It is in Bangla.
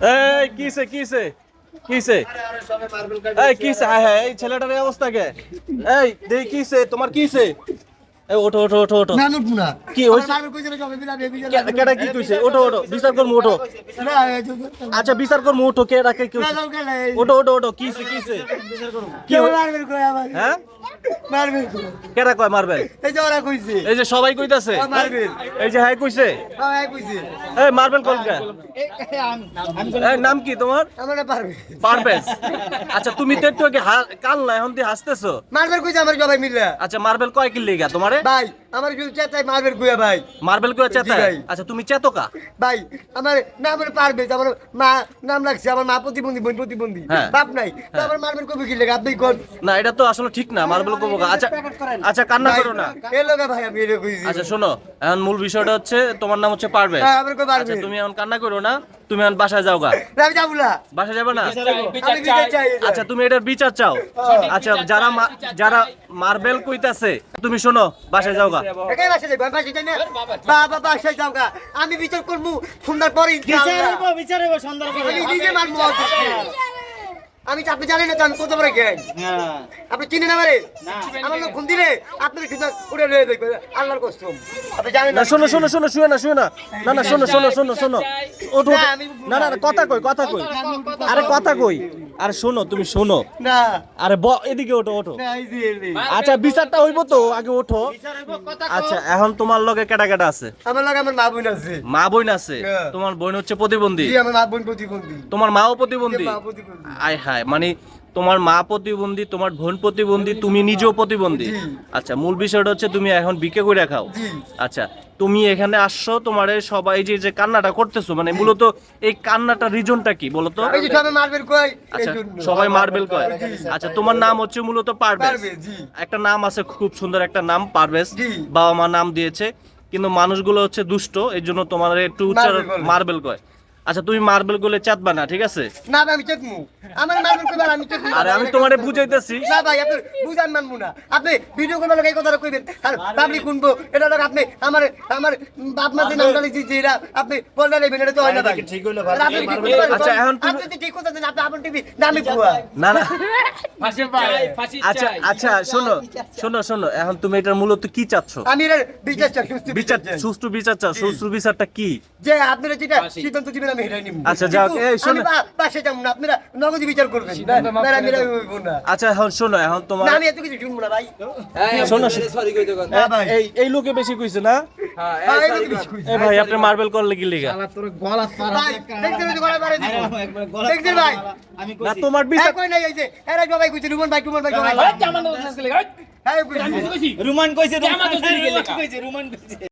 এই কিসে কিসে কিসে এই কিসে হ্যাঁ হ্যাঁ এই ছেলেটার এই অবস্থা কে এই দেই কিসে তোমার কিসে এই ওঠো ওঠো ওঠো ওঠো না লুট না কি হইছে? কে- কেডা কি কইছে ওঠো ওঠো বিচার করমু ওঠো আচ্ছা বিচার করমু ওঠো কে রাখে কি হইছে? ওঠো ওঠো ওঠো কিসে কিসে কি হই- কয় মারবেল এই যে সবাই কইতাছে? মারবেল। এই যে হ্যাঁ কইছে? এই মারবেল কোন এই নাম কি তোমার? আচ্ছা তুমি তো একটু আগে হা- কান্না এখন দিয়ে হাসতেছো? মারবেল কইছে আমার সবাই মিলে। আচ্ছা মার্বেল কয় কিল লেগা তোমারে? ভাই আমার কিছু চেতাই মারবেল কইয়া ভাই। মার্বেল কয় চেতা আচ্ছা তুমি চেতকা ভাই আমার নাম পারবে আমার মা নাম লাগছে আমার মা প্রতিবন্ধী বোন প্রতিবন্ধী। হ্যাঁ। বাপ নাই। তো আমার মারবেল কবে কি লেগে? আপনি কোন না এটা তো আসলে ঠিক না মার্বেল কব আচ্ছা আচ্ছা কান্না করো না। আচ্ছা শোনো এখন মূল বিষয়টা হচ্ছে তোমার নাম হচ্ছে পারভেজ। হ্যাঁ, আমার কই পারবে আচ্ছা তুমি এখন কান্না করো না তুমি এখন বাসায় যাও গা। আমি যাব না। বাসায় যাবে না? বিচার আচ্ছা তুমি এটার বিচার চাও। আচ্ছা যারা যারা মার্বেল কইতাছে তুমি শোনো বাসায় যাও গা। বাসায় যাও আমি বিচার করব সন্ধ্যার পরে আমি নিজে মারবো আমি চাপে আপনি জানেন না জান আমি কত বড় জ্ঞান। আপনি চিনেন আমারে? আমার লোক ঘুম দিলে আপনার উড়ে রয়ে দেখবে আল্লাহর কসম। আপনি জানেন না শোনো শোনো শোনো শুয়ে না শুয়ে না। না না শোনো শোনো শোনো শোনো। ওঠো না, না না না, কথা কই কথা কই। আরে কথা কই। আরে শোনো তুমি শোনো। না। আরে এদিকে ওঠো ওঠো। আচ্ছা বিচারটা হইব তো আগে ওঠো। আচ্ছা এখন তোমার লগে কেটা কেটা আছে। আমার লগে আমার মা বোন আছে। মা বোন আছে? হ্যাঁ। তোমার বোন হচ্ছে প্রতিবন্ধী? জি আমার মা বোন প্রতিবন্ধী। তোমার মাও প্রতিবন্ধী। আয় হায় মানে তোমার মা প্রতিবন্ধী তোমার বোন প্রতিবন্ধী তুমি নিজেও প্রতিবন্ধী? আচ্ছা মূল বিষয়টা হচ্ছে তুমি এখন বিকে করে খাও। আচ্ছা তুমি এখানে আসছো তোমার সবাই যে যে কান্নাটা করতেছো মানে মূলত এই কান্নাটা রিজনটা কি বলো তো সবাই মারবেল আচ্ছা সবাই মার্বেল কয়? আচ্ছা তোমার নাম হচ্ছে মূলত পারভেজ। পারভেজ, একটা নাম আছে খুব সুন্দর একটা নাম পারভেজ। বাবা মা নাম দিয়েছে কিন্তু মানুষগুলো হচ্ছে দুষ্ট এই জন্য তোমার একটু উচ্চারণ মার্বেল কয়। আচ্ছা তুমি মার্বেলগুলো চাঁদবা না ঠিক আছে? না ভাই আমি চেকমু আমার মারবেল কই আমি চেকমু আরে আমি তোমারে বুঝাইতেছি। না ভাই আপনি বুঝান মানবো না। আপনি ভিডিও লোক এই কথাটা কইবেন। আর পাবলিক শুনব এটা লোক আপনি আমার আমার বাপ মা যে নামটা লিখছি এরা আপনি বললে নেবেন এটা তো হয় না ভাই। ঠিক হইল ভাই। আপনি? আচ্ছা, এখন তুমি- আপনি ঠিক কথা জানেন আপনি আপন টিভি না আমি ভুয়া। না না। ফাঁসি চাই ফাঁসি আচ্ছা আচ্ছা শোনো শোনো শোনো এখন তুমি এটার মূলত কি চাচ্ছ? আমি এর বিচার সুস্থ বিচার। সুষ্ঠু বিচার চাও সুষ্ঠু বিচারটা কি? যে আপনারা যেটা সিদ্ধান্ত দিবেন আমি এটাই নিব আচ্ছা, এই শোনো। না আপনারা নগদ বিচার করবেন না না, আমি না আচ্ছা এখন শোনো এখন তোমার না আমি এত কিছু শুনব না ভাই শোনো সরি কই দোকান এই এই লোকে বেশি কইছে না হ্যাঁ এই লোকে বেশি কইছে। এই ভাই আপনি মার্বেল করলে কি লিগা গলা দিব। ভাই না তোমার বিচার হ্যাঁ, কই নাই এই যে এরা সবাই কইছে রুমন ভাই রুমন ভাই সবাই জামান দোকান হ্যাঁ কইছে রুমান কইছে রুমান কইছে রুমান কইছে